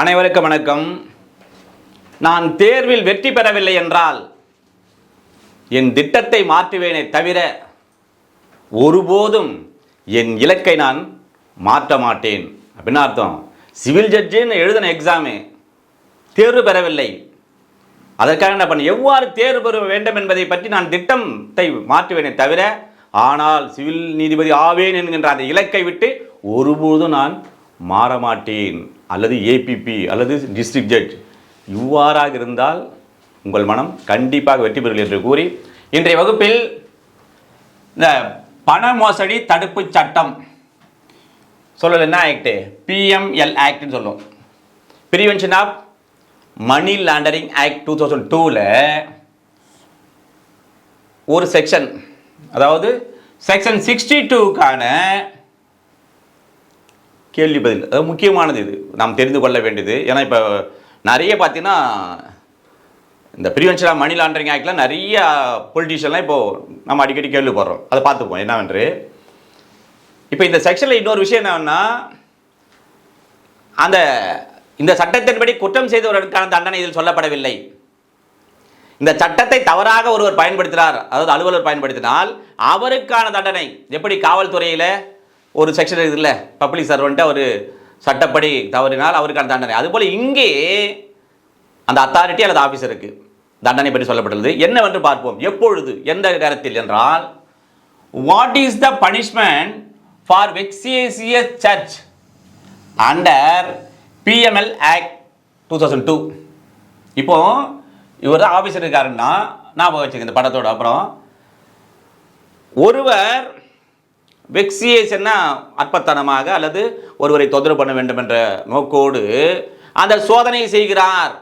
அனைவருக்கும் வணக்கம். நான் தேர்வில் வெற்றி பெறவில்லை என்றால் என் திட்டத்தை மாற்றுவேனே தவிர ஒருபோதும் என் இலக்கை நான் மாற்ற மாட்டேன். அப்படின்னு அர்த்தம். சிவில் ஜட்ஜின்னு எழுதின எக்ஸாமு தேர்வு பெறவில்லை. அதற்காக என்ன பண்ண எவ்வாறு தேர்வு பெற வேண்டும் என்பதை பற்றி நான் திட்டத்தை மாற்றுவேனே தவிர ஆனால் சிவில் நீதிபதி ஆவேன் என்கின்ற அந்த இலக்கை விட்டு ஒருபோதும் நான் மாற மாட்டேன் அல்லது ஏபிபி அல்லது டிஸ்ட்ரிக்ட் ஜட்ஜ் இவ்வாறாக இருந்தால் உங்கள் மனம் கண்டிப்பாக வெற்றி பெறுங்கள் என்று கூறி இன்றைய வகுப்பில் இந்த பண மோசடி தடுப்பு சட்டம் சொல்லல என்ன ஆக்ட் பிஎம்எல் ஆக்ட்னு சொல்லும் prevention of money laundering act two thousand டூவில் ஒரு செக்ஷன் அதாவது செக்ஷன் சிக்ஸ்டி டூக்கான கேள்வி பதில். அது முக்கியமானது இது. நாம் தெரிந்து கொள்ள வேண்டியது. ஏன்னா இப்போ நிறைய பார்த்தீங்கன்னா இந்த ப்ரிவென்ஷன் ஆஃப் மணி லாண்டரிங் ஆக்டில் நிறைய பொலிட்டிஷியன்லாம் இப்போது நம்ம அடிக்கடி கேள்விப்படுறோம் அதை பார்த்துப்போம். என்னவென்று? இப்போ இந்த செக்ஷனில் இன்னொரு விஷயம் என்னன்னா அந்த இந்த சட்டத்தின்படி குற்றம் செய்தவர்களுக்கான தண்டனை இதில் சொல்லப்படவில்லை. இந்த சட்டத்தை தவறாக ஒருவர் பயன்படுத்தினார் அதாவது அலுவலர் பயன்படுத்தினால் அவருக்கான தண்டனை. எப்படி? காவல்துறையில் ஒரு செக்ஷன் இருக்குல்ல பப்ளிக் சர்வெண்ட்டை ஒரு சட்டப்படி தவறினால் அவருக்கான தண்டனை. அதுபோல் இங்கே அந்த அத்தாரிட்டி அல்லது ஆஃபீஸருக்கு தண்டனை பற்றி சொல்லப்பட்டுள்ளது. என்னவென்று பார்ப்போம். எப்பொழுது? எந்த நேரத்தில் என்றால் what is the punishment for vexatious search under PML act two thousand two இப்போ இவர் தான் ஆஃபீஸர் இருக்காருன்னா ஞாபகம் வச்சுக்க இந்த படத்தோட அப்புறம். ஒருவர் வெக்சியேஷன்னா அற்பத்தனமாக அல்லது ஒருவரை தொந்தரவு பண்ண வேண்டும் என்ற நோக்கோடு அந்த சோதனை செய்கிறார்.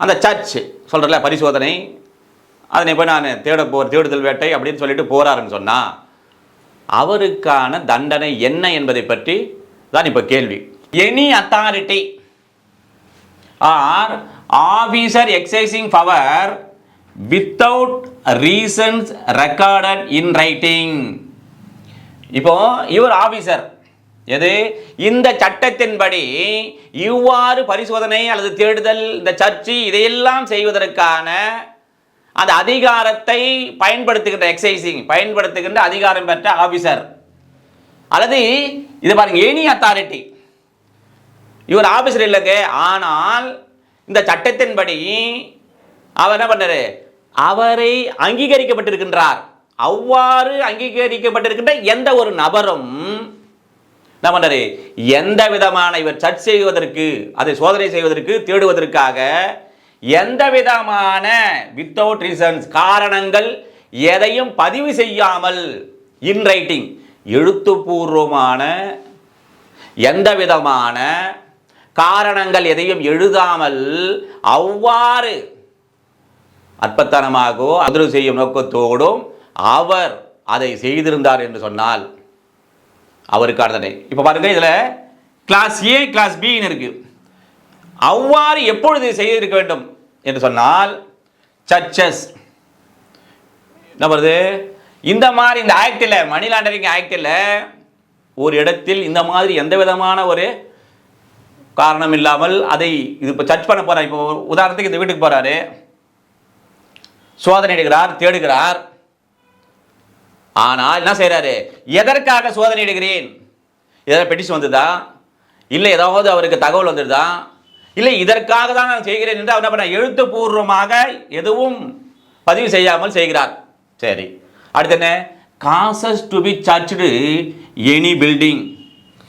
அந்த சர்ச் சொல்கிறல பரிசோதனை. அதனை போய் நான் தேட போ தேடுதல் வேட்டை அப்படின்னு சொல்லிட்டு போகிறாருன்னு சொன்னால் அவருக்கான தண்டனை என்ன என்பதை பற்றி தான் இப்போ கேள்வி. Any authority or officer exercising power without reasons recorded in writing இப்போ இவர் ஆபீசர். எது? இந்த சட்டத்தின்படி இவ்வாறு பரிசோதனை அல்லது தேடுதல் இந்த சர்ச்சு இதையெல்லாம் செய்வதற்கான அந்த அதிகாரத்தை பயன்படுத்துகின்ற எக்ஸைசிங் பயன்படுத்துகின்ற அதிகாரம் பெற்ற ஆபீசர். அல்லது இது பாருங்க எனி அத்தாரிட்டி இவர் ஆபீசர் இல்லைங்க ஆனால் இந்த சட்டத்தின்படி அவர் என்ன பண்ணாரு? அவரை அங்கீகரிக்கப்பட்டிருக்கின்றார். அவ்வாறு அங்கீகரிக்கப்பட்டிருக்கின்ற எந்த ஒரு நபரும் என்ன எந்த விதமான இவர் சர்ச் செய்வதற்கு அதை சோதனை செய்வதற்கு தேடுவதற்காக எந்த விதமான வித்தவுட் ரீசன்ஸ் காரணங்கள் எதையும் பதிவு செய்யாமல் இன் ரைட்டிங் எழுத்துப்பூர்வமான எந்த விதமான காரணங்கள் எதையும் எழுதாமல் அவ்வாறு அற்பத்தனமாகவோ அதிர்வு செய்யும் நோக்கத்தோடும் அவர் அதை செய்திருந்தார் என்று சொன்னால் அவருக்கான தண்டனை இப்போ பாருங்கள் இதில் கிளாஸ் ஏ கிளாஸ் பின்னு இருக்கு. அவ்வாறு எப்பொழுது செய்திருக்க வேண்டும் என்று சொன்னால் சர்ச்சஸ். என்ன இந்த மாதிரி இந்த ஆக்டில் மணி லாண்டரிங் ஆக்டில் ஒரு இடத்தில் இந்த மாதிரி எந்த விதமான ஒரு காரணம் இல்லாமல் அதை இது இப்போ சர்ச் பண்ண போகிறார் இப்போ உதாரணத்துக்கு இந்த வீட்டுக்கு போகிறாரு சோதனை எடுக்கிறார் தேடுகிறார். ஆனால் என்ன செய்கிறாரு எதற்காக சோதனை எடுக்கிறேன்? ஏதாவது பெட்டிஷன் வந்துதா? இல்லை ஏதாவது அவருக்கு தகவல் வந்துடுதா இல்லை இதற்காக தான் நான் செய்கிறேன் என்று அவர் என்ன பண்ண எழுத்துப்பூர்வமாக எதுவும் பதிவு செய்யாமல் செய்கிறார். சரி. அடுத்து என்ன? Causes to be searched any building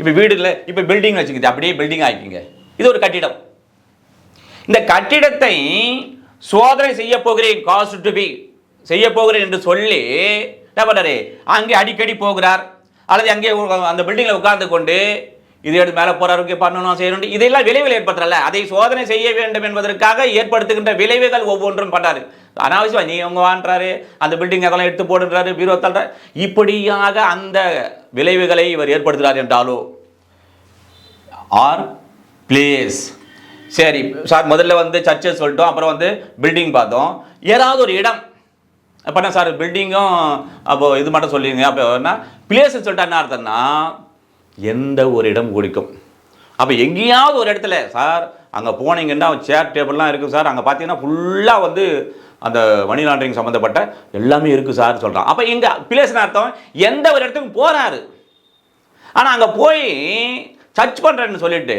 இப்போ வீடு இல்லை இப்போ பில்டிங் வச்சுக்கிது அப்படியே பில்டிங் ஆகிக்கிங்க இது ஒரு கட்டிடம். இந்த கட்டிடத்தை சோதனை செய்ய போகிறேன் காசு டு பி செய்ய போகிறேன் என்று சொல்லி என்ன பண்ணாரு அங்கே அடிக்கடி போகிறார். அல்லது அங்கே அந்த பில்டிங்கில் உட்கார்ந்து கொண்டு இது எடுத்து மேலே போகிறவருக்கு பண்ணணும் செய்யணும் இதெல்லாம் விளைவுகள் ஏற்படுத்தல அதை சோதனை செய்ய வேண்டும் என்பதற்காக ஏற்படுத்துகின்ற விளைவுகள் ஒவ்வொன்றும் பண்ணாரு அனாவசியம் நீ அவங்க வான்றாரு? அந்த பில்டிங் அதெல்லாம் எடுத்து போடுறாரு பீரோ தள்ளுறாரு இப்படியாக அந்த விளைவுகளை இவர் ஏற்படுத்துகிறார் என்றாலோ. ஆர் பிளேஸ் சரி சார் முதல்ல வந்து சர்ச்சஸ் சொல்லிட்டோம் அப்புறம் வந்து பில்டிங் பார்த்தோம். ஏதாவது ஒரு இடம் அப்போ என்ன சார் பில்டிங்கும் அப்போ இது மட்டும் சொல்லிடுங்க அப்போ என்ன பிளேஸ் சொல்லிட்டா என்ன அர்த்தம்னா எந்த ஒரு இடம் குறிக்கும் அப்போ எங்கேயாவது ஒரு இடத்துல சார் அங்கே போனீங்கன்னா சேர் டேபிள்லாம் இருக்குது சார். அங்கே பார்த்தீங்கன்னா ஃபுல்லாக வந்து அந்த மணி லாண்டரிங் சம்மந்தப்பட்ட எல்லாமே இருக்குது சார் சொல்கிறான் அப்போ எங்கள் பிளேஸ்னு அர்த்தம் எந்த ஒரு இடத்துக்கும் போகிறாரு ஆனால் அங்கே போய் சர்ச் பண்ணுறேன்னு சொல்லிட்டு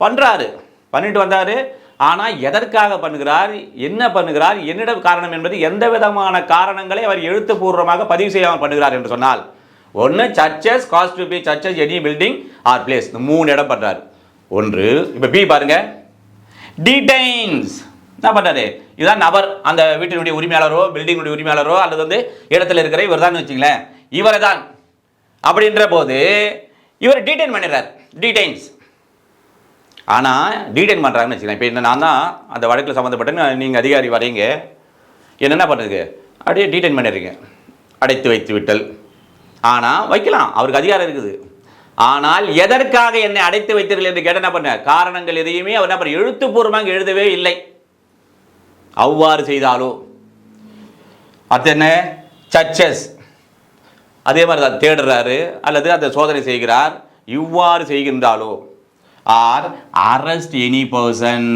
பண்ணுறாரு பண்ணிட்டு வந்தார். ஆனால் எதற்காக பண்ணுகிறார் என்ன பண்ணுகிறார் என்னிட காரணம் என்பது எந்த விதமான காரணங்களை அவர் எழுத்துப்பூர்வமாக பதிவு செய்யாமல் பண்ணுகிறார் என்று சொன்னால் ஒன்று searches caused to be searches any building or place இந்த மூணு இடம் பண்ணுறார் ஒன்று இப்போ பி பாருங்க. டீடைன்ஸ் என்ன பண்ணுறாரு இதுதான் நபர் அந்த வீட்டினுடைய உரிமையாளரோ பில்டிங்கினுடைய உரிமையாளரோ அல்லது வந்து இடத்துல இருக்கிற இவர் தான் வச்சுங்களேன் இவரை தான் அப்படின்ற போது இவர் டீடைன் பண்ணிடுறார். டீடைன்ஸ் ஆனால் டீடைன் பண்ணுறாங்கன்னு வச்சுக்கலாம் இப்போ என்ன நான் தான் அந்த வழக்கில் சம்மந்தப்பட்ட நீங்கள் அதிகாரி வரீங்க. என்னென்ன பண்ணுறது பண்ணுறதுக்கு அப்படியே டீடைன் பண்ணிடுறீங்க அடைத்து வைத்து விட்டல். ஆனால் வைக்கலாம். அவருக்கு அதிகாரம் இருக்குது. ஆனால் எதற்காக என்னை அடைத்து வைத்தீர்கள் என்று கேட்ட என்ன பண்ண? காரணங்கள் எதையுமே அவர் என்ன பண்ண? எழுத்துப்பூர்வமாக எழுதவே இல்லை. அவ்வாறு செய்தாலோ? அது என்ன? சர்ச்சஸ் அதே மாதிரி தான் தேடுறாரு அல்லது அந்த சோதனை செய்கிறார். இவ்வாறு செய்கின்றாலோ? ஆர் அரெஸ்ட் எனி பர்சன்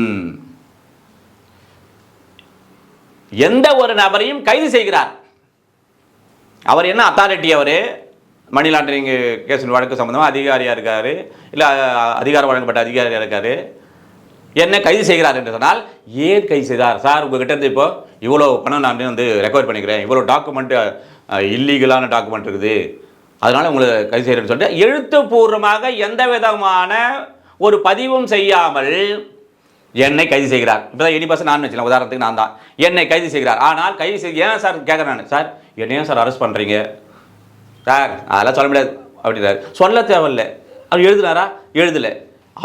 எந்த ஒரு நபரையும் கைது செய்கிறார். அவர் என்ன அத்தாரிட்டி அவர்? மணி லாண்டரிங் கேஸ் வழக்கு சம்பந்தமாக அதிகாரியாக இருக்கார்? இல்லை அதிகாரம் வழங்கப்பட்ட அதிகாரியாக இருக்கார்? என்ன கைது செய்கிறார் என்று சொன்னால் ஏன் கைது செய்தார்? சார் உங்ககிட்ட இருந்து இப்போ இவ்வளோ பணம் நான் வந்து ரெக்கவர் பண்ணிக்கிறேன். இவ்வளோ டாக்குமெண்ட்டு இல்லீகலான டாக்குமெண்ட் இருக்குது. அதனால் உங்களை கைது செய்கிறேன்னு சொல்லிட்டு எழுத்துப்பூர்வமாக எந்த விதமான ஒரு பதிவும் செய்யாமல் என்னை கைது செய்கிறார். இப்போ தான் எனி பர்சன் நான் வச்சுக்கலாம். உதாரணத்துக்கு நான் தான். என்னை கைது செய்கிறார். ஆனால் கைது செய்ய ஏன் சார் கேட்குறேன் நான்? சார் என்னையும் சார் அரெஸ்ட் பண்ணுறீங்க சார் அதெல்லாம் சொல்ல முடியாது. அப்படின்றாரு. சொல்ல தேவையில்ல. அவர் எழுதுனாரா? எழுதலை.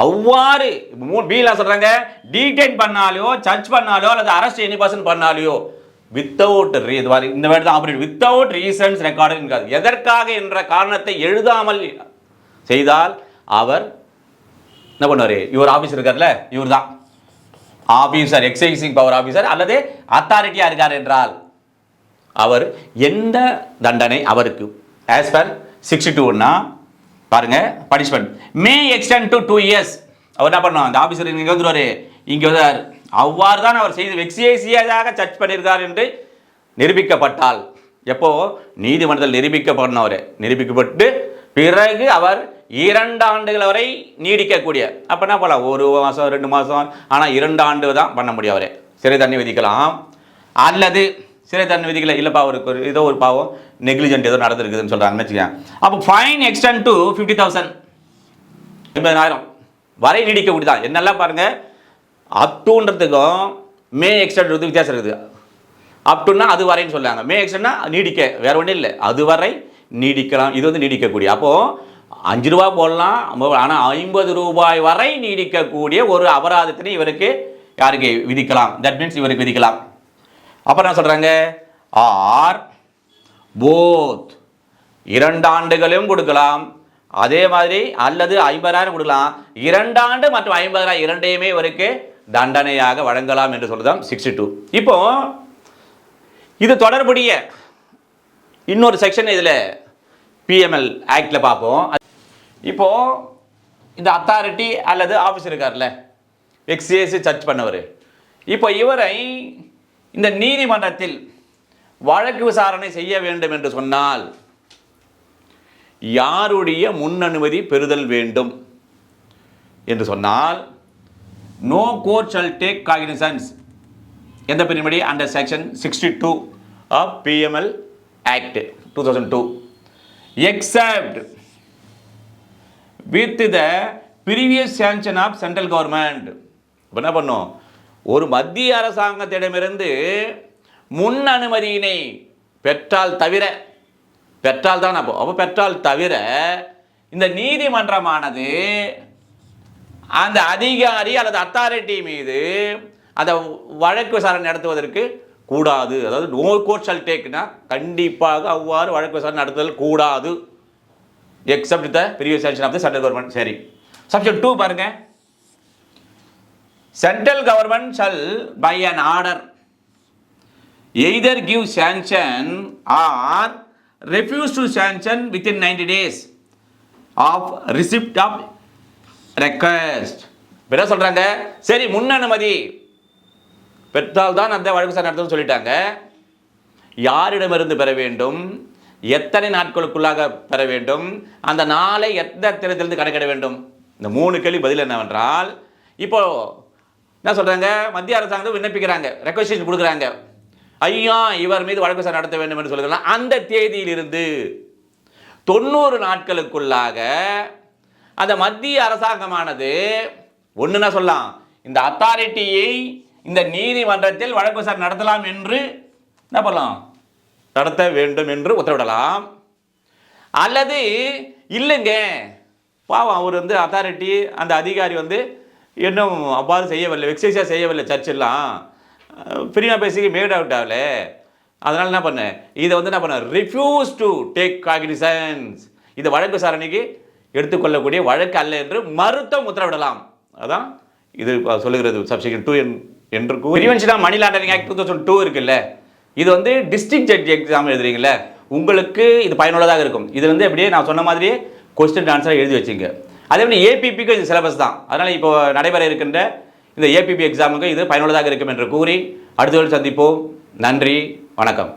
அவ்வாறு மூணு பீலாம் சொல்கிறாங்க டீடைன் பண்ணாலையோ சர்ச் பண்ணாலோ அல்லது அரெஸ்ட் எனி பர்சன் பண்ணாலையோ வித்தவுட் ரீ இது மாதிரி இந்த மாதிரி தான் ஆப்ரேட் வித்தவுட் ரீசன்ஸ் ரெக்கார்டு எதற்காக என்ற காரணத்தை எழுதாமல் செய்தால் அவர் என்ன பண்ணுவார்? இவர் ஆஃபீஸ் இருக்கார்ல இவர் தான் ஆஃபீஸர் எக்ஸைசிங் பவர் ஆஃபீஸர் அல்லது அத்தாரிட்டியாக இருக்கார் என்றால் அவர் எந்த தண்டனை அவருக்கு? ஆஸ் பர் சிக்ஸ்டி டூன்னா பாருங்க punishment may extend to two years அவர் என்ன பண்ணுவோம் அந்த ஆஃபீஸர் இங்கே வந்துருவார். இங்கே வந்தார். அவ்வாறு தான் அவர் செய்து வெக்ஸியேசியாக சர்ச் பண்ணியிருக்கார் என்று நிரூபிக்கப்பட்டால் எப்போ? நீதிமன்றத்தில் நிரூபிக்கப்படணும் அவர். நிரூபிக்கப்பட்டு பிறகு அவர் இரண்டு ஆண்டுகள் வரை நீடிக்கக்கூடிய அப்போ என்ன ஒரு மாதம் ரெண்டு மாதம் ஆனால் இரண்டு ஆண்டு தான் பண்ண முடியும் அவரே. சிறை தண்ணி விதிக்கலாம். அல்லது சிறை தண்டனை விதிக்கல இல்லைப்பா அவருக்கு ஒரு ஏதோ ஒரு பாவம் நெக்லிஜென்ட் ஏதோ நடந்திருக்குதுன்னு சொல்கிறாங்கன்னு வச்சுக்கோங்க அப்போ fine extend to fifty thousand எண்பதாயிரம் வரை நீடிக்கக்கூடிய தான் என்னெல்லாம் பாருங்கள் அப்டூன்றதுக்கும் மே எக்ஸ்டென்ட் வித்தியாசம் இருக்குது. அப்டுன்னா அது வரைன்னு சொல்லுவாங்க மே எக்ஸ்டென்ட்னா நீடிக்க வேற ஒன்றும் இல்லை. அது வரை நீடிக்கலாம். இது வந்து நீடிக்கக்கூடிய. அப்போது அஞ்சு ரூபா போடலாம். ஆனால் ஐம்பது ரூபாய் வரை நீடிக்கக்கூடிய ஒரு அபராதத்தினை இவருக்கு யாருக்கு விதிக்கலாம்? தட் மீன்ஸ் இவருக்கு விதிக்கலாம். அப்புறம் என்ன சொல்கிறாங்க ஆர் போத் இரண்டு ஆண்டுகளையும் கொடுக்கலாம். அதே மாதிரி அல்லது ஐம்பதாயிரம் கொடுக்கலாம். இரண்டாண்டு மற்றும் ஐம்பதாயிரம் இரண்டையுமே இவருக்கு தண்டனையாக வழங்கலாம் என்று சொல்லுதான் சிக்ஸ்டி டூ இப்போ இது தொடர்புடைய இன்னொரு செக்ஷன் இதில் பிஎம்எல் ஆக்டில் பார்ப்போம். இப்போ இந்த அத்தாரிட்டி அல்லது ஆஃபீஸ் இருக்கார்ல எக்ஸிஎஸ் சர்ச் பண்ணவர். இப்போ இவரை இந்த நீதிமன்றத்தில் வழக்கு விசாரணை செய்ய வேண்டும் என்று சொன்னால் யாருடைய முன் அனுமதி பெறுதல் வேண்டும் என்று சொன்னால் no court shall take cognizance எந்த பிரிவின்படி under section sixty two of PML act two thousand two except with the previous sanction of central government இப்போ என்ன பண்ணும்? ஒரு மத்திய அரசாங்கத்திடமிருந்து முன் அனுமதியினை பெற்றால் தவிர பெற்றால் தான் அப்போ அப்போ பெற்றால் தவிர இந்த நீதிமன்றமானது அந்த அதிகாரி அல்லது அத்தாரிட்டி மீது அந்த வழக்கு விசாரணை நடத்துவதற்கு கூடாது. அதாவது நோ கோர்ட் ஷல் டேக்னா கண்டிப்பாக அவ்வாறு வழக்கு விசாரணை நடத்துதல் கூடாது. Except the previous sanction of the central government சரி சப்ஜெக்ட் டூ பாருங்க. Central government shall by an order either give sanction or refuse to sanction within ninety days of receipt of request என்ன சொல்றாங்க. சரி முன் அனுமதி பெற்றால் தான் அந்த வழக்கு சார் நடத்தும் சொல்லிட்டாங்க. யாரிடமிருந்து பெற வேண்டும்? எத்தனை நாட்களுக்குள்ளாக பெற வேண்டும்? அந்த நாளை எந்த தினத்திலிருந்து கணக்கிட வேண்டும்? இந்த மூணு கேள்வி பதில் என்னவென்றால் இப்போ என்ன சொல்கிறாங்க மத்திய அரசாங்கம் விண்ணப்பிக்கிறாங்க ரெக்வஸ்டேஷன் கொடுக்குறாங்க. ஐயா இவர் மீது வழக்கு சார் நடத்த வேண்டும் என்று சொல்லுகிறாங்க அந்த தேதியிலிருந்து தொண்ணூறு நாட்களுக்குள்ளாக அந்த மத்திய அரசாங்கமானது ஒன்றுனா சொல்லலாம் இந்த அத்தாரிட்டியை இந்த நீதிமன்றத்தில் வழக்கு சார் நடத்தலாம் என்று என்ன பண்ணலாம்? நடத்த வேண்டும் என்று உத்தரவிடலாம். அல்லது இல்லைங்க. பாவம் அவர் வந்து அத்தாரிட்டி அந்த அதிகாரி வந்து இன்னும் அவ்வாறு செய்யவில்லை எக்ஸசைஸாக செய்யவில்லை சர்ச்செல்லாம். ஃப்ரீயாக பேசி மேட் அவுட் ஆகல. அதனால் என்ன பண்ணேன் இதை வந்து என்ன பண்ண? ரிஃப்யூஸ் டு டேக் காக்னிசன்ஸ் இந்த வழக்கு விசாரணைக்கு எடுத்துக்கொள்ளக்கூடிய வழக்கு அல்ல என்று மறுத்தம் உத்தரவிடலாம். அதான் இது சொல்லுகிறது சப்செக்ஷன் டூ என்று prevention money laundering act two thousand two இருக்குல்ல? இது வந்து டிஸ்ட்ரிக்ட் ஜட்ஜ் எக்ஸாம் எழுதுறீங்களே உங்களுக்கு இது பயனுள்ளதாக இருக்கும். இது வந்து எப்படியே நான் சொன்ன மாதிரியே கொஸ்டின் ஆன்சர் எழுதி வச்சுங்க அதே மாதிரி ஏபிபிக்கு இது சிலபஸ் தான். அதனால் இப்போ நடைபெற இருக்கின்ற இந்த ஏபிபி எக்ஸாமுக்கு இது பயனுள்ளதாக இருக்கும் என்று கூறி அடுத்த சந்திப்போம். நன்றி வணக்கம்.